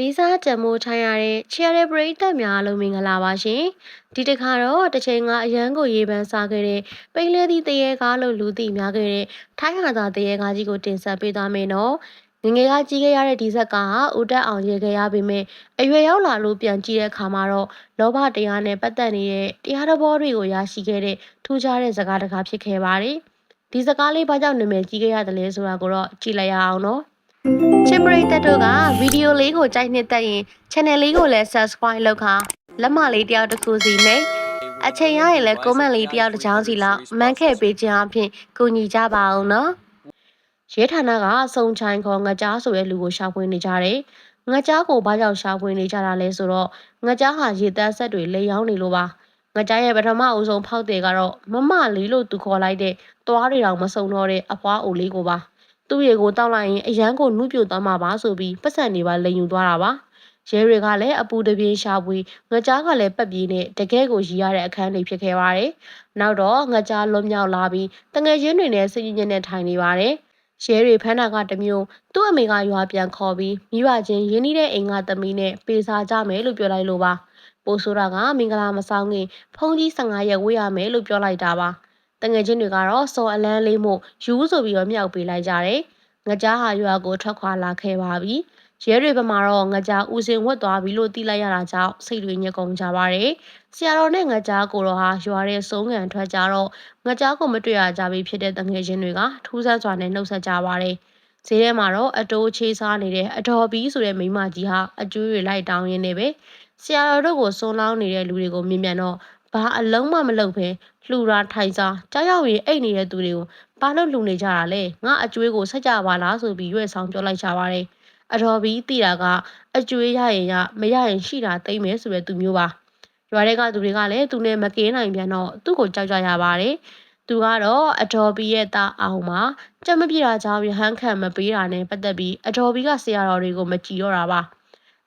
လေးစားကြံမိုးထိုင်ရတဲ့ချီရတဲ့ပရိသတ်များအားလုံးမင်္ဂလာပါရှင်ဒီတစ်ခါတော့တစ်ချိန်ကအရန်ကိုရေပန်းစားခဲ့တဲ့ပိန်လဲသည့်တရေကားလို့လူသိများခဲ့တဲ့ထိုင်းဟာသာတရေကားကြီးကိုတင်ဆက်ပေးသွားမယ်နော်ငငယ်ကကြီးခဲ့ရတဲ့ဒီဇက်ကဦးတက်အောင်ရေခဲ့ရပေမဲ့အရွယ်ရောက်လာလို့ပြန်ကြည့်တဲ့အခါမှာတော့လောဘတရားနဲ့ပတ်သက်နေတဲ့တရားတော်ဘောတွေကိုရရှိခဲ့တဲ့ထူးခြားတဲ့ဇာတ်ကားဖြစ်ခဲ့ပါတယ်ဒီစကားလေးဘာကြောင့်နာမည်ကြီးခဲ့ရတယ်လဲဆိုတာကိုတော့ကြည့်လိုက်ရအောင်နော် ချစ်ပရိသတ်တို့ကဗီဒီယိုလေးကိုကြိုက်နှစ်သက်ရင် channel လေးကိုလည်း subscribe လုပ်ခါလက်မလေးတယောက်တစ်ခုစီနဲ့အချိန်ရရင်လည်း comment လေးတယောက်တစ်ချောင်းစီလောက်မန်းခဲ့ပေးခြင်းအပြင်ကူညီကြပါအောင်နော်ရဲဌာနကစုံချိုင်ခေါ်ငကြားဆိုတဲ့လူကိုရှာဖွေနေကြတယ်ငကြားကိုဘာကြောင့်ရှာဖွေနေကြတာလဲဆိုတော့ငကြားဟာရေတန်းဆက်တွေလေယောင်းနေလို့ပါငကြားရဲ့ပထမအဦးဆုံးဖောက်တယ်ကတော့မမလေးလို့သူခေါ်လိုက်တဲ့သွားတွေတောင်မစုံတော့တဲ့အဖွားအိုလေးကိုပါ သူ့ရေကိုတောက်လိုက်ရင်အရန်ကိုနှုတ်ပြသွားမှာပါဆိုပြီးပတ်စံနေပါလိန်ယူသွားတာပါရဲတွေကလည်းအပူတပြေးရှာပွေငကြားကလည်းပတ်ပြေးနဲ့တကယ်ကိုရီရတဲ့အခန်းတွေဖြစ်ခဲ့ပါတယ်နောက်တော့ငကြားလွတ်မြောက်လာပြီးတငယ်ချင်းတွေနဲ့စိတ်ညစ်နဲ့ထိုင်နေပါတယ်ရဲတွေဖမ်းတာကတမျိုးသူ့အမေကရွာပြန်ခေါ်ပြီးမိဘချင်းရင်းနှီးတဲ့အိမ်ကသမီးနဲ့ပေစာကြမယ်လို့ပြောလိုက်လို့ပါပိုဆိုးတာကမင်္ဂလာမဆောင်ခင်ဖုန်းကြီး15ရက်ဝေးရမယ်လို့ပြောလိုက်တာပါ တငယ်ချင်းတွေကတော့စော်အလန်းလေးမို့ယူဆိုပြီးတော့မြောက်ပေးလိုက်ကြတယ်။ငကြားဟာရွာကိုထွက်ခွာလာခဲ့ပါပြီ။ရဲတွေဘက်မှာတော့ငကြားဦးစင်ဝတ်သွားပြီလို့သိလိုက်ရတာကြောင့်စိတ်တွေညစ်ကုန်ကြပါတယ်။ဆရာတော်နဲ့ငကြားကိုတော့ဟာရွာတဲ့ဆုံးငံထွက်ကြတော့ငကြားကိုမတွေ့ရကြပြီဖြစ်တဲ့တငယ်ချင်းတွေကထူးဆန်းစွာနဲ့နှုတ်ဆက်ကြပါတယ်။ဈေးထဲမှာတော့အတိုးချေးစားနေတဲ့အတော်ဘီဆိုတဲ့မိမကြီးဟာအကျွေးတွေလိုက်တောင်းရင်းနေပဲဆရာတော်တို့ကိုစွန်းလောင်းနေတဲ့လူတွေကိုမြင်မြန်တော့ ဘာအလုံးမှမလုပ်ဘဲလှူတာထိုင်စားကြားရောက်ရင်အိတ်နေတဲ့သူတွေကိုဘာလို့လှူနေကြတာလဲငါအကျွေးကိုဆက်ကြပါလားဆိုပြီးရွက်ဆောင်ပြောလိုက်ကြပါတယ်အတော်ပြီးသိတာကအကျွေးရရင်ရမရရင်ရှိတာသိမ့်မယ်ဆိုတဲ့သူမျိုးပါရွာတွေကသူတွေကလည်းသူနဲ့မကင်းနိုင်ပြန်တော့သူ့ကိုကြောက်ကြရပါတယ်သူကတော့အတော်ဘီရဲ့တာအောင်မှာကြက်မပြေတာကြောင့်ရဟန်းခံမပေးတာနဲ့ပတ်သက်ပြီးအတော်ဘီကဆရာတော်တွေကိုမကြည်တော့တာပါ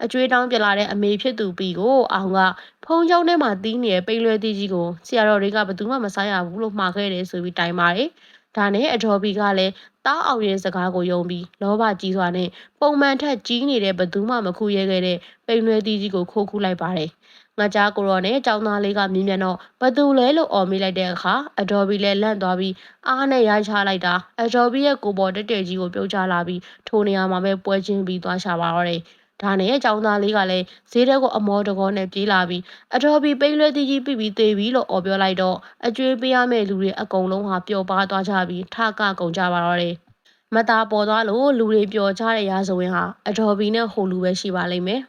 အကျွေးတောင်းပြလာတဲ့အမေဖြစ်သူပြီးကိုအောင်ကဖုံးကျောင်းထဲမှာတီးနေတဲ့ပိန်လွယ်တီးကြီးကိုဆရာတော်တွေကဘယ်သူမှမစားရဘူးလို့မှာခဲ့တယ်ဆိုပြီးတိုင်ပါတယ်။ဒါနဲ့အတော်ဘီကလည်းတားအောင်ရဲ့စကားကိုယုံပြီးလောဘကြီးစွာနဲ့ပုံမှန်ထက်ကြီးနေတဲ့ဘယ်သူမှမခုရဲခဲ့တဲ့ပိန်လွယ်တီးကြီးကိုခိုးခုလိုက်ပါတယ်။ငါကြားကိုရောနဲ့ចောင်းသားလေးကမြင်မြန်တော့ဘသူလဲလို့អော်မိလိုက်တဲ့အခါအဒေါ်ဘီလည်းလန့်သွားပြီးအားနဲ့ရိုက်ချလိုက်တာအဒေါ်ဘီရဲ့ကိုပေါ်တက်တက်ကြီးကိုပြုတ်ချလာပြီးထိုနေရာမှာပဲပွဲချင်းပြီးသွားရှာပါတော့တယ်။ ဒါနဲ့အကြောင်းသားလေးကလည်းဈေးထဲကိုအမောတကောနဲ့ပြေးလာပြီးအတော်ပြီးပိန်လွဲတီကြီးပြပြီးသေးပြီလို့អော်ပြောလိုက်တော့အကျွေးပေးရမယ့်လူတွေအကုန်လုံးဟာပျော်ပါသွားကြပြီးထကကုန်ကြပါတော့တယ်မသားပေါ်သွားလို့လူတွေပျော်ကြတဲ့ရာဇဝင်ဟာအတော်ဘီနဲ့ဟိုလူပဲရှိပါလိမ့်မယ်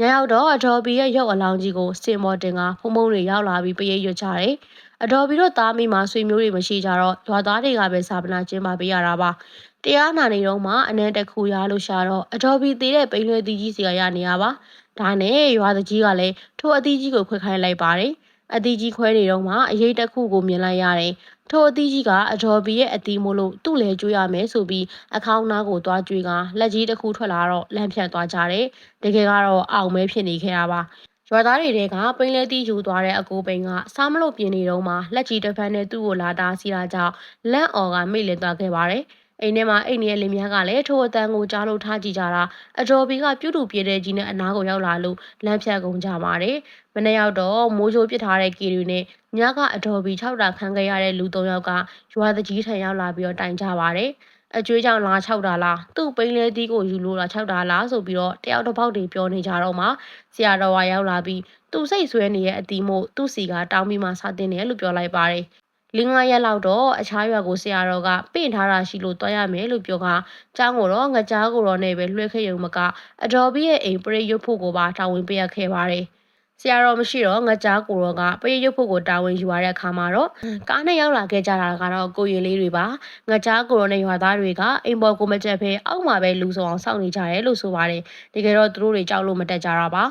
ညရောက်တော့အတော်ဘီရဲ့ရုပ်အလောင်းကြီးကိုစင်မော်တင်ကဖုံဖုံတွေရောက်လာပြီးပရိတ်ရွတ်ကြတယ်အတော်ဘီတို့သားမိမှာဆွေမျိုးတွေမရှိကြတော့ရွာသားတွေကပဲစာပနာကျင်းပပေးရတာပါ တရားနာနေတော့မှအနံတစ်ခုရလို့ရှာတော့အတော်ပြီးသေးတဲ့ပိန်လွယ်တီကြီးစီကရနေရပါဒါနဲ့ရွာတကြီးကလည်းထိုအသီးကြီးကိုခွဲခိုင်းလိုက်ပါတယ်အသီးကြီးခွဲနေတော့မှအရေးတစ်ခုကိုမြင်လိုက်ရတယ်ထိုအသီးကြီးကအတော်ဘီရဲ့အသီးမို့လို့သူ့လေကျွေးရမယ်ဆိုပြီးအခေါင်းနားကိုသွားကျွေးကလက်ကြီးတစ်ခုထွက်လာတော့လမ်းဖြတ်သွားကြတယ်တကယ်ကတော့အောင်မဲဖြစ်နေခဲ့တာပါရွာသားတွေကပိန်လဲတီးယူသွားတဲ့အကိုပိန်ကစားမလို့ပြင်နေတော့မှလက်ကြီးတစ်ဖက်နဲ့သူ့ကိုလာတာစီတာကြောင့်လန့်အော်ကမိတ်လည်သွားခဲ့ပါတယ်။ အိမ်ထဲမှာအိမ်နေတဲ့လင်မယားကလည်းထိုအတန်ကိုကြားလို့ထားကြည့်ကြတာအတော်ဘီကပြုတ်တူပြေတဲ့ကြီးနဲ့အနားကိုရောက်လာလို့လမ်းဖြတ်ကုန်ကြပါတယ်။မနေ့ရောက်တော့မိုးချိုးပစ်ထားတဲ့ကီတွေနဲ့ညကအတော်ဘီ၆တာခံခဲ့ရတဲ့လူ၃ယောက်ကရွာတကြီးထံရောက်လာပြီးတော့တိုင်ကြပါတယ်။အကျွေးကြောင့်လာ၆တာလားသူ့ပိန်းလဲတီးကိုယူလို့လား၆တာလားဆိုပြီးတော့တယောက်တစ်ပေါက်တွေပြောနေကြတော့မှဆရာတော်ကရောက်လာပြီးသူစိတ်ဆွဲနေတဲ့အတီးမို့သူ့စီကတောင်းပြီးမှစတင်တယ်လို့ပြောလိုက်ပါတယ် လေးငါးရက်လောက်တော့အခြားရွာကိုဆရာတော်ကပင့်ထားတာရှိလို့တွားရမယ်လို့ပြောကကျောင်းကိုတော့ငကြားကိုတော့နဲ့ပဲလွှဲခဲ့ရုံမကအတော်ဘီရဲ့အိမ်ပရိရွတ်ဖို့ကိုပါတာဝန်ပေးရခဲ့ပါတယ်ဆရာတော်မရှိတော့ငကြားကိုတော့ကပရိရုပ်ဖို့ကိုတာဝန်ယူရတဲ့အခါမှာတော့ကားနဲ့ရောက်လာခဲ့ကြတာကတော့ကိုရင်လေးတွေပါငကြားကိုရောနဲ့ရွာသားတွေကအိမ်ပေါ်ကိုမကြက်ဖဲအောက်မှာပဲလူဆောင်အောင်စောင့်နေကြတယ်လို့ဆိုပါတယ်တကယ်တော့သူတို့တွေကြောက်လို့မတက်ကြတာပါ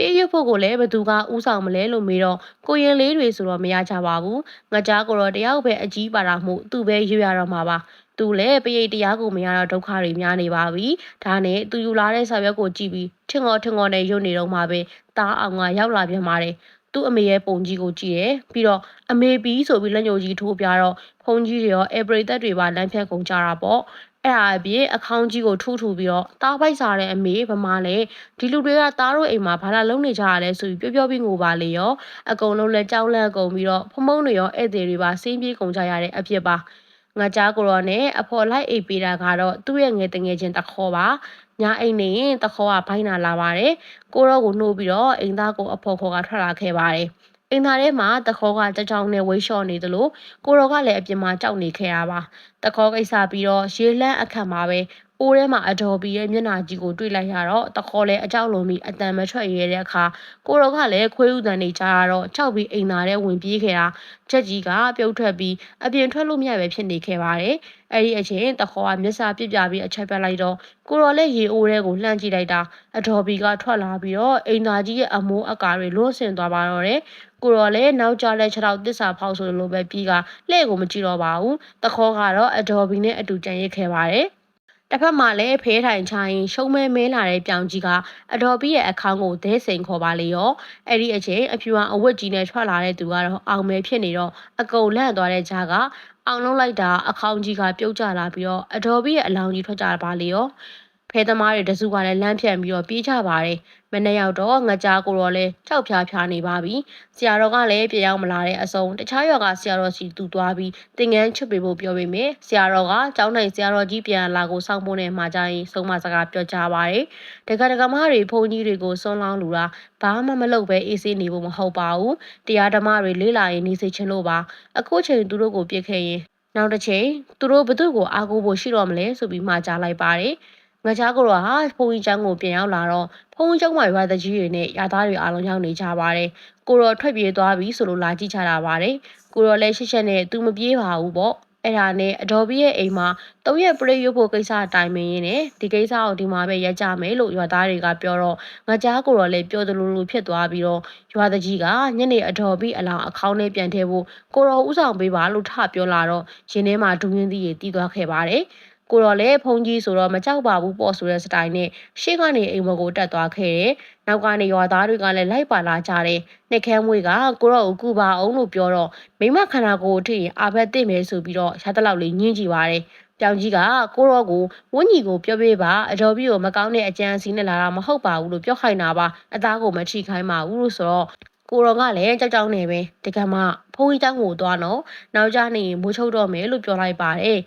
ပေးရဖို့ကိုလည်းဘသူကဥဆောင်မလဲလို့မေးတော့ကိုရင်လေးတွေဆိုတော့မရကြပါဘူးငကြားကိုတော့တယောက်ပဲအကြီးပါတာမှုသူပဲရွရတော့မှာပါသူလည်းပရိတ်တရားကိုမရတော့ဒုက္ခတွေများနေပါပြီဒါနဲ့သူယူလာတဲ့စာရွက်ကိုကြည့်ပြီးထင်ငေါ်ထင်ငေါ်နဲ့ရုပ်နေတော့မှပဲတားအောင်ကရောက်လာပြန်ပါတယ်သူ့အမေရဲ့ပုံကြီးကိုကြည့်ရပြီးတော့အမေပြီးဆိုပြီးလက်ညှိုးကြီးထိုးပြတော့ဖုန်ကြီးတွေရောအေပရိသတ်တွေပါလမ်းဖြတ်ကုန်ကြတာပေါ့ အဲ့ဒါအပြင်အခေါင်းကြီးကိုထူးထူပြီးတော့တားပိုက်စားတဲ့အမေဗမာလဲဒီလူတွေကတားတို့အိမ်မှာဘာလာလုံးနေကြရလဲဆိုပြီးပြောပြောပြီးငိုပါလေရောအကုန်လုံးလဲကြောက်လန့်ကုန်ပြီးတော့ဖမုံတွေရောဧည့်သည်တွေပါစင်းပြေးကုန်ကြရတဲ့အဖြစ်ပါငါကြားကိုရောနဲ့အဖော်လိုက်အိပ်ပေးတာကတော့သူ့ရဲ့ငယ်တငယ်ချင်းတခေါ်ပါညာအိမ်နေရင်တခေါ်ကဘိုင်းနာလာပါတယ်ကိုရောကိုနှိုးပြီးတော့အိမ်သားကိုအဖော်ခေါ်ကထွက်လာခဲ့ပါတယ် အင်္သာထဲမှာတခေါကကြောင်ကြောင်နဲ့ဝိရှော့နေသလိုကိုရောကလည်းအပြင်မှာကြောက်နေခဲ့တာပါတခေါကိစ္စပြီးတော့ရေလန့်အခက်မှာပဲ အိုးထဲမှာအတော်ပြီးရဲ့မျက်နှာကြီးကိုတွေ့လိုက်ရတော့တခေါလည်းအကြောက်လုံးပြီးအတန်မထွက်ရဲတဲ့အခါကိုရောကလည်းခွေးဥတန်နေကြရတော့ကြောက်ပြီးအိမ်သာထဲဝင်ပြေးခဲ့တာချက်ကြီးကပြုတ်ထွက်ပြီးအပြင်ထွက်လို့မရပဲဖြစ်နေခဲ့ပါတယ်အဲ့ဒီအချိန်တခေါကမျက်စာပြစ်ပြပြီးအချက်ပြလိုက်တော့ကိုရောလည်းရေအိုးထဲကိုလှမ်းကြည့်လိုက်တာအတော်ပြီးကထွက်လာပြီးတော့အိမ်သာကြီးရဲ့အမိုးအကာတွေလွတ်ဆင်သွားပါတော့တယ်ကိုရောလည်းနောက်ကျလဲခြေထောက်တစ္ဆာဖောက်ဆိုလိုပဲပြီးကလှဲ့ကိုမကြည့်တော့ပါဘူးတခေါကတော့အတော်ဘီနဲ့အတူကြံရစ်ခဲ့ပါတယ် တစ်ဖက်မှာလည်းဖေးထိုင်ချိုင်းရှုံးမဲမဲလာတဲ့ပြောင်ကြီးကအတော်ဘီရဲ့အခန်းကိုဒဲစိန်ခေါ်ပါလေရောအဲ့ဒီအချိန်အဖြူအဝတ်ကြီးနဲ့ထွက်လာတဲ့သူကတော့အောင်မဲဖြစ်နေတော့အကုန်လန့်သွားတဲ့ကြားကအောင်လုံးလိုက်တာအခေါင်းကြီးကပြုတ်ကျလာပြီးတော့အတော်ဘီရဲ့အလောင်းကြီးထွက်ကြပါလေရော ဖဲသမားတွေတစုကလည်းလမ်းဖြန့်ပြီးတော့ပြေးကြပါတယ်မနေ့ရောက်တော့ငကြားကိုတော့လဲကြောက်ဖြားဖြားနေပါပြီဆရာတော်ကလည်းပြေရောက်မလာတဲ့အစုံတခြားရွာကဆရာတော်စီတူသွားပြီးတင်ငန်းချွတ်ပေးဖို့ပြောပေမဲ့ဆရာတော်ကကျောင်းနိုင်ဆရာတော်ကြီးပြန်လာကိုစောင့်ဖို့နဲ့မှာကြရင်ဆုံးမစကားပြောကြပါတယ်တက္ကသမားတွေဘုန်းကြီးတွေကိုစွန်းလောင်းလူတာဘာမှမလုပ်ပဲအေးဆေးနေဖို့မဟုတ်ပါဘူးတရားဓမ္မတွေလေးလာရင်နေစေချင်လို့ပါအခုချိန်သူတို့ကိုပြစ်ခဲ့ရင်နောက်တစ်ချိန်သူတို့ဘသူ့ကိုအားကိုးဖို့ရှိတော့မလဲဆိုပြီးမှာကြားလိုက်ပါတယ် ငါချားကိုတော့ဟာဖုန်ကြီးချောင်းကိုပြန်ရောက်လာတော့ဖုန်ကြီးချောင်းမှာရွာသားကြီးတွေနဲ့ရွာသားတွေအားလုံးရောက်နေကြပါတယ်။ကိုတော့ထွက်ပြေးသွားပြီဆိုလို့လာကြည့်ချတာပါတယ်။ကိုတော့လည်းရှက်ရှက်နဲ့သူမပြေးပါဘူးပေါ့။အဲ့ဒါနဲ့အတော်ဘီရဲ့အိမ်မှာတုံးရက်ပရိတ်ရုပ်ဖို့ကိစ္စအတိုင်းမင်းရင်းနဲ့ဒီကိစ္စကိုဒီမှာပဲရက်ကြမယ်လို့ရွာသားတွေကပြောတော့ငါကြားကိုတော့လည်းပြောသလိုလိုဖြစ်သွားပြီးတော့ရွာတကြီးကညနေအတော်ဘီအလောင်းအခေါင်းနဲ့ပြန်ထည့်ဖို့ကိုတော်ဥဆောင်ပေးပါလို့ထပြောလာတော့ရင်ထဲမှာဒူးရင်းသီးတွေတီးသွားခဲ့ပါတယ်။ ကိုတော့လည်းဖုန်ကြီးဆိုတော့မကြောက်ပါဘူးပေါ့ဆိုတဲ့စတိုင်နဲ့ရှေ့ကနေအိမ်မကိုတက်သွားခဲ့တယ်။နောက်ကနေရွာသားတွေကလည်းလိုက်ပါလာကြတယ်။နှစ်ခဲမွေးကကိုတော့ကူပါအောင်လို့ပြောတော့မိမခန္ဓာကိုယ်ထိရင်အာဘက်သိမယ်ဆိုပြီးတော့ရတဲ့လောက်လေးညှင်းကြည့်ပါတယ်။ပြောင်ကြီးကကိုတော့ကိုဝင်းကြီးကိုပြောပေးပါအတော်ပြီးကိုမကောင်းတဲ့အကြံစီနဲ့လာတာမဟုတ်ပါဘူးလို့ပြောခိုင်းတာပါအသားကိုမထိခိုင်းပါဘူးလို့ဆိုတော့ကိုရောကလည်းကြောက်ကြောက်နေပဲတကယ်မှဖုန်းကြီးတောင်းကိုသွားတော့နောက်ကျနေမိုးချုပ်တော့မယ်လို့ပြောလိုက်ပါတယ်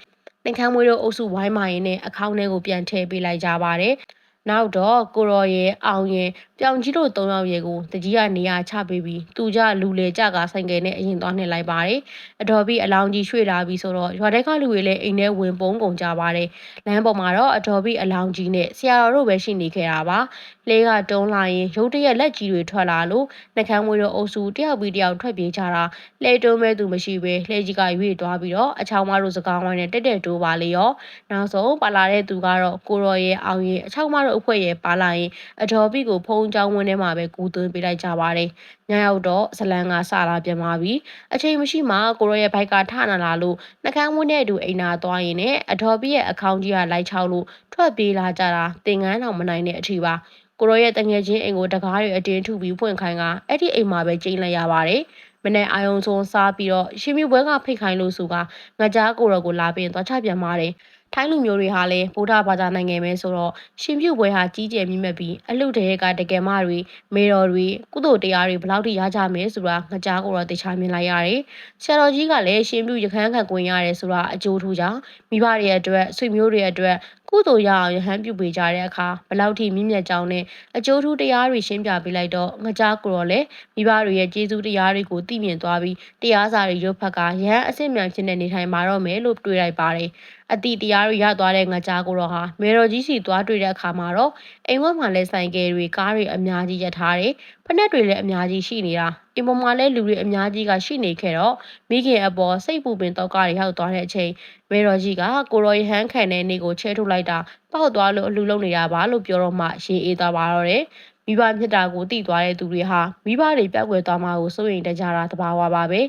နှင်ခမ်းမွေးတို့အုပ်စုဝိုင်းမာရင်နဲ့အခေါင်းထဲကိုပြန်ထည့်ပေးလိုက်ကြပါတယ်။နောက်တော့ကိုရော်ရဲ့အောင်ရဲ့ပြောင်ကြီးတို့၃ယောက်ရဲ့ကိုတကြီးကနေရာချပေးပြီးသူကြလူလေကြကဆိုင်ကယ်နဲ့အရင်သွားနှင်လိုက်ပါတယ်။အတော်ပြီးအလောင်းကြီးရွှေ့လာပြီးဆိုတော့ရွာတဲ့ကလူတွေလည်းအိမ်ထဲဝင်ပုံးကုန်ကြပါတယ်။လမ်းပေါ်မှာတော့အတော်ပြီးအလောင်းကြီးနဲ့ဆရာတော်တို့ပဲရှိနေခဲ့တာပါ။လေးကတုံးလာရင်ရုတ်တရက်လက်ကြီးတွေထွက်လာလို့နှကန်းမွေးတို့အုပ်စုတယောက်ပြီးတယောက်ထွက်ပြေးကြတာလှဲတုံးမဲ့သူမရှိပဲလှဲကြီးကရွေ့သွားပြီးတော့အချောင်းမတို့စကားဝိုင်းနဲ့တက်တက်တိုးပါလေရော။နောက်ဆုံးပါလာတဲ့သူကတော့ကိုရော်ရဲ့အောင်ရဲ့အချောင်းမတို့အဖွဲ့ရဲ့ပါလာရင်အတော်ပြီးကိုဖုံးချောင်းဝင်းထဲမှာပဲကူးသွင်းပေးလိုက်ကြပါတယ်။ညရောက်တော့ဇလန်ကစလာပြန်ပါပြီ။အချိန်မရှိမှကိုရောရဲ့ဘိုက်ကထနာလာလို့နှကန်းဝင်းနဲ့အတူအိမ်နာသွားရင်လည်းအတော်ပြီးရဲ့အကောင့်ကြီးကလိုက်ချောက်လို့ထွက်ပြေးလာကြတာတင်ငန်းတော်မနိုင်တဲ့အထိပါ။ကိုရောရဲ့တငယ်ချင်းအိမ်ကိုတကားတွေအတင်းထုပြီးဖွင့်ခိုင်းကအဲ့ဒီအိမ်မှာပဲကျင်းလိုက်ရပါတယ်။မနေ့အာယုံဆုံးစားပြီးတော့ရှင်မြဘွဲကဖိတ်ခိုင်းလို့ဆိုကငကြားကိုရောကိုလာပြီးသွားချပြန်ပါတယ်။ ထိုင်းလူမျိုးတွေဟာလည်းဗုဒ္ဓဘာသာနိုင်ငံပဲဆိုတော့ရှင်ပြုတ်ပွဲဟာကြီးကျယ်မြင့်မြတ်ပြီးအလှတရေကတကယ်မတွေမေတော်တွေကုသိုလ်တရားတွေဘလောက်ထိရကြမယ်ဆိုတာငကြားကိုတော့တေချာမြင်လိုက်ရတယ်။ဆရာတော်ကြီးကလည်းရှင်ပြုတ်ရခန်းခံကွင်ရတယ်ဆိုတာအကျိုးထူးကြောင့်မိဘတွေအတွက်ဆွေမျိုးတွေအတွက် ကုသိုလ်ရအောင်ရဟန်းပြုပေးကြတဲ့အခါဘလောက်ထိမြင့်မြတ်ကြောင်းနဲ့အကျိုးထူးတရားတွေရှင်းပြပေးလိုက်တော့ငကြားကိုတော့လည်းမိဘတွေရဲ့ကျေးဇူးတရားတွေကိုသိမြင်သွားပြီးတရားစာတွေရုပ်ဖက်ကရဟန်းအစစ်မြန်ဖြစ်တဲ့နေထိုင်မှာတော့မယ်လို့တွေးလိုက်ပါတယ်။အတိတရားတွေရသွားတဲ့ငကြားကိုတော့ဟာမေတော်ကြီးစီသွားတွေ့တဲ့အခါမှာတော့အိမ်ဝက်မှာလဲဆိုင်ကယ်တွေကားတွေအများကြီးရထားတယ်ဖက်နှက်တွေလည်းအများကြီးရှိနေတာ အိမ်ပေါ်မှာလဲလူတွေအများကြီးကရှိနေခဲ့တော့မိခင်အပေါ်စိတ်ပူပင်တော့ကတွေဟောက်သွားတဲ့အချိန်မေတော်ကြီးကကိုရောရဟန်းခံတဲ့နေကိုချဲထုတ်လိုက်တာပေါက်သွားလို့အလူလုံးနေတာပါလို့ပြောတော့မှရှေးအေးသွားပါတော့တယ် မိဘမြတ်တာကိုတည်သွားတဲ့သူတွေဟာမိဘတွေပြက်ွယ်သွားမှာကိုစိုးရိမ်တကြတာတဘာဝပါပဲ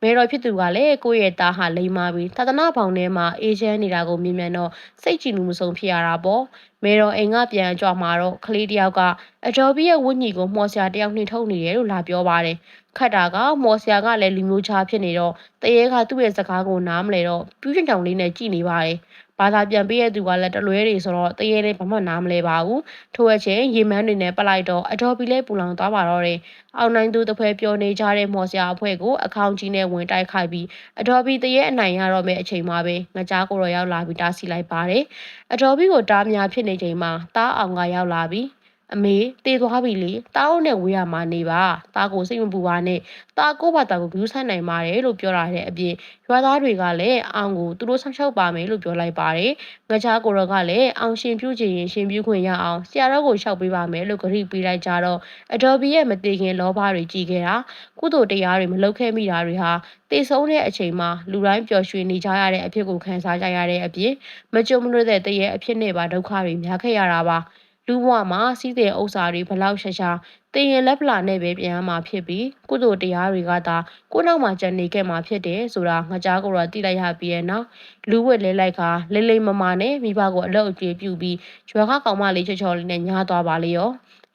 မဲတော်ဖြစ်သူကလည်းကိုယ့်ရဲ့သားဟာလိမ္မာပြီးသာသနာပေါင်းထဲမှာအေးချမ်းနေတာကိုမြင်မြန်တော့စိတ်ကြည်လူမဆုံးဖြစ်ရတာပေါ့မဲတော်အိမ်ကပြန်ကြွမှာတော့ကလေးတယောက်ကအတော်ပြည့်ရဲ့ဝတ်ညီကိုမှော်ဆရာတယောက်နှိထုတ်နေတယ်လို့လာပြောပါတယ်ခတ်တာကမော်ဆရာကလည်းလူမျိုးချားဖြစ်နေတော့တရေကသူ့ရဲ့စကားကိုနားမလဲတော့ပြူးချင်ချောင်လေးနဲ့ကြည်နေပါတယ်။ ဘာဘာသာပြန်ပေးရသူကလည်းတလွဲတွေဆိုတော့တရေလေးဘာမှနားမလဲပါဘူးထို့အချိန်ရေမန်းတွေနဲ့ပလိုက်တော့အတော်ပီလေးပူလောင်သွားပါတော့တယ်အောင်နိုင်သူတစ်ဖွဲပြောနေကြတဲ့မော်စရာအဖွဲ့ကိုအခေါင်ကြီးနဲ့ဝင်တိုက်ခိုက်ပြီးအတော်ပီတရေအနိုင်ရတော့မယ့်အချိန်မှာပဲငကြားကိုတော့ရောက်လာပြီးတားဆီးလိုက်ပါတယ်အတော်ပီကိုတားများဖြစ်နေချိန်မှာတားအောင်ကရောက်လာပြီး အမေတည်သွားပြီလေတားအောင်နဲ့ဝေးရမှာနေပါတားကိုစိတ်မပူပါနဲ့တားကိုဘာတာကိုဂူးဆိုင်နိုင်ပါတယ်လို့ပြောလာတဲ့အပြင်ရွာသားတွေကလည်းအောင်ကိုသူတို့ဆောင်ရှောက်ပါမယ်လို့ပြောလိုက်ပါတယ်ငချားကိုရောကလည်းအောင်ရှင်ပြုချင်ရင်ရှင်ပြုခွင့်ရအောင်ဆရာတော်ကိုလျှောက်ပေးပါမယ်လို့ဂရုပေးလိုက်ကြတော့အတော်ဘီရဲ့မတည်ခင်လောဘတွေကြီးခဲ့တာကုသိုလ်တရားတွေမလုပ်ခဲ့မိတာတွေဟာတည်ဆုံးတဲ့အချိန်မှာလူတိုင်းပျော်ရွှင်နေကြရတဲ့အဖြစ်ကိုခံစားကြရတဲ့အပြင်မကြုံမလို့တဲ့တရေအဖြစ်နဲ့ပါဒုက္ခတွေများခဲ့ရတာပါ လူဘဝမှာစီးတဲ့ဥစ္စာတွေဘလောက်ရှာရှာတင်ရင်လက်ပလာနဲ့ပဲပြန်ရမှာဖြစ်ပြီးကုသိုလ်တရားတွေကသာကိုယ်နောက်မှာကြံနေခဲ့မှာဖြစ်တယ်ဆိုတာငကြားကိုတော့သိလိုက်ရပြီးရဲ့နောက်လူဝက်လဲလိုက်ကလိမ့်လိမ့်မမာနဲ့မိဘကိုအလုပ်အကျွေးပြုပြီးရွာကကောင်မလေးချောချောလေးနဲ့ညားသွားပါလေရော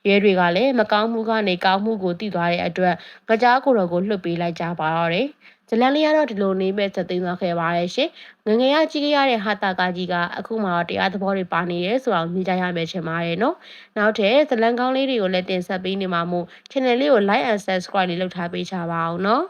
ရဲတွေကလည်းမကောင်းမှုကနေကောင်းမှုကိုသိသွားတဲ့အတွက်ငကြားကိုတော်ကိုလှုပ်ပေးလိုက်ကြပါတော့တယ် ဇလန်လေးကတော့ဒီလိုနေမဲ့သက်သိမ်းသွားခဲ့ပါတယ်ရှင်ငငယ်ရကြီးရတဲ့ဟာတာကကြီးကအခုမှတော့တရားသဘောတွေပါနေရဲဆိုအောင်မြင်ကြရမယ်ချင်ပါတယ်နော်နောက်ထပ်ဇလန်ကောင်းလေးတွေကိုလည်းတင်ဆက်ပေးနေမှာမို့ channel လေးကို like and subscribe လေးလုပ်ထားပေးကြပါအောင်နော်